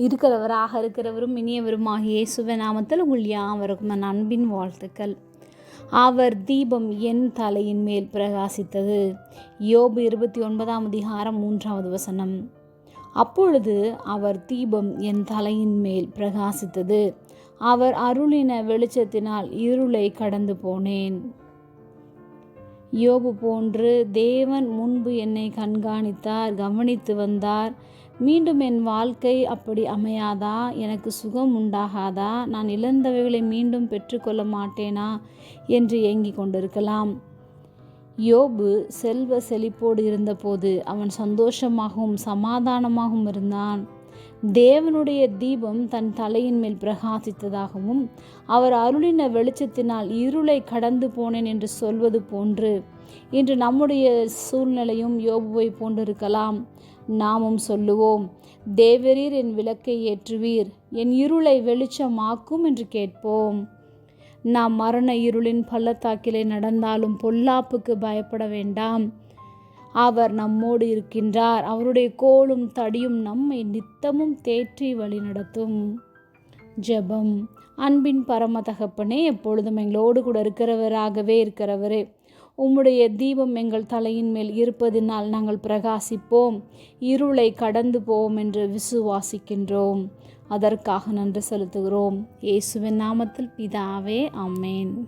இருக்கிறவராக இருக்கிறவரும் இனியவரும் இயேசுவ நாமத்தில் உங்கள் யாவருக்கும் என் அன்பின் வாழ்த்துக்கள். அவர் தீபம் என் தலையின் மேல் பிரகாசித்தது. யோபு இருபத்தி ஒன்பதாம் அதிகாரம் மூன்றாவது வசனம். அப்பொழுது அவர் தீபம் என் தலையின் மேல் பிரகாசித்தது. அவர் அருளின வெளிச்சத்தினால் இருளை கடந்து போனேன். யோபு போன்று தேவன் முன்பு என்னை கண்காணித்தார் கவனித்து வந்தார். மீண்டும் என் வாழ்க்கை அப்படி அமையாதா? எனக்கு சுகம் உண்டாகாதா? நான் இழந்தவைகளை மீண்டும் பெற்றுக்கொள்ள மாட்டேனா? என்று ஏங்கிக் கொண்டிருக்கலாம். யோபு செல்வ செழிப்போடு இருந்தபோது அவன் சந்தோஷமாகவும் சமாதானமாகவும் இருந்தான். தேவனுடைய தீபம் தன் தலையின் மேல் பிரகாசித்ததாகவும் அவர் அருளின வெளிச்சத்தினால் இருளை கடந்து போனேன் என்று சொல்வது போன்று இன்று நம்முடைய சூழ்நிலையும் யோபுவை போன்றிருக்கலாம். நாமும் சொல்லுவோம் தேவரீர் என் விளக்கை ஏற்றுவீர் என் இருளை வெளிச்சமாக்கும் என்று கேட்போம். நாம் மரண இருளின் பள்ளத்தாக்கிலே நடந்தாலும் பொல்லாப்புக்கு பயப்பட வேண்டாம். அவர் நம்மோடு இருக்கின்றார். அவருடைய கோலும் தடியும் நம்மை நித்தமும் தேற்றி வழி நடத்தும். ஜெபம். அன்பின் பரம தகப்பனே எப்பொழுதும் எங்களோடு கூட இருக்கிறவராகவே இருக்கிறவரே. உம்முடைய தீபம் எங்கள் தலையின் மேல் இருப்பதினால் நாங்கள் பிரகாசிப்போம். இருளை கடந்து போவோம் என்று விசுவாசிக்கின்றோம். அதற்காக நன்றி செலுத்துகிறோம். இயேசுவின் நாமத்தில் பிதாவே அம்மேன்